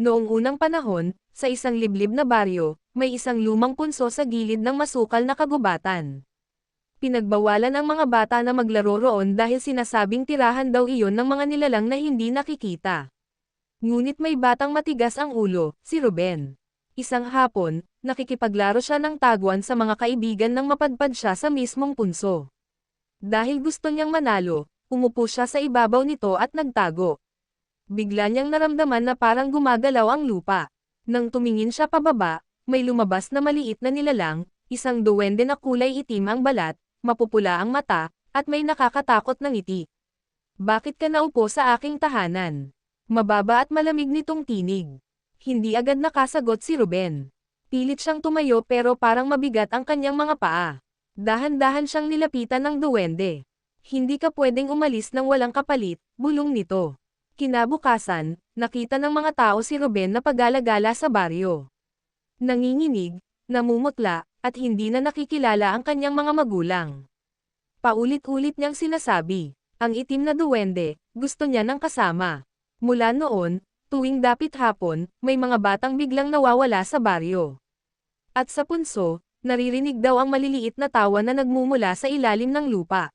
Noong unang panahon, sa isang liblib na baryo, may isang lumang punso sa gilid ng masukal na kagubatan. Pinagbawalan ang mga bata na maglaro roon dahil sinasabing tirahan daw iyon ng mga nilalang na hindi nakikita. Ngunit may batang matigas ang ulo, si Ruben. Isang hapon, nakikipaglaro siya ng taguan sa mga kaibigan nang mapadpad siya sa mismong punso. Dahil gusto niyang manalo, umupo siya sa ibabaw nito at nagtago. Bigla niyang naramdaman na parang gumagalaw ang lupa. Nang tumingin siya pababa, may lumabas na maliit na nilalang, isang duwende na kulay itim ang balat, mapupula ang mata, at may nakakatakot na ngiti. Bakit ka naupo sa aking tahanan? Mababa at malamig nitong tinig. Hindi agad nakasagot si Ruben. Pilit siyang tumayo pero parang mabigat ang kanyang mga paa. Dahan-dahan siyang nilapitan ng duwende. Hindi ka pwedeng umalis ng walang kapalit, bulong nito. Kinabukasan, nakita ng mga tao si Ruben na pagala-gala sa baryo. Nanginginig, namumutla, at hindi na nakikilala ang kanyang mga magulang. Paulit-ulit niyang sinasabi, ang itim na duwende, gusto niya ng kasama. Mula noon, tuwing dapit hapon, may mga batang biglang nawawala sa baryo. At sa punso, naririnig daw ang maliliit na tawa na nagmumula sa ilalim ng lupa.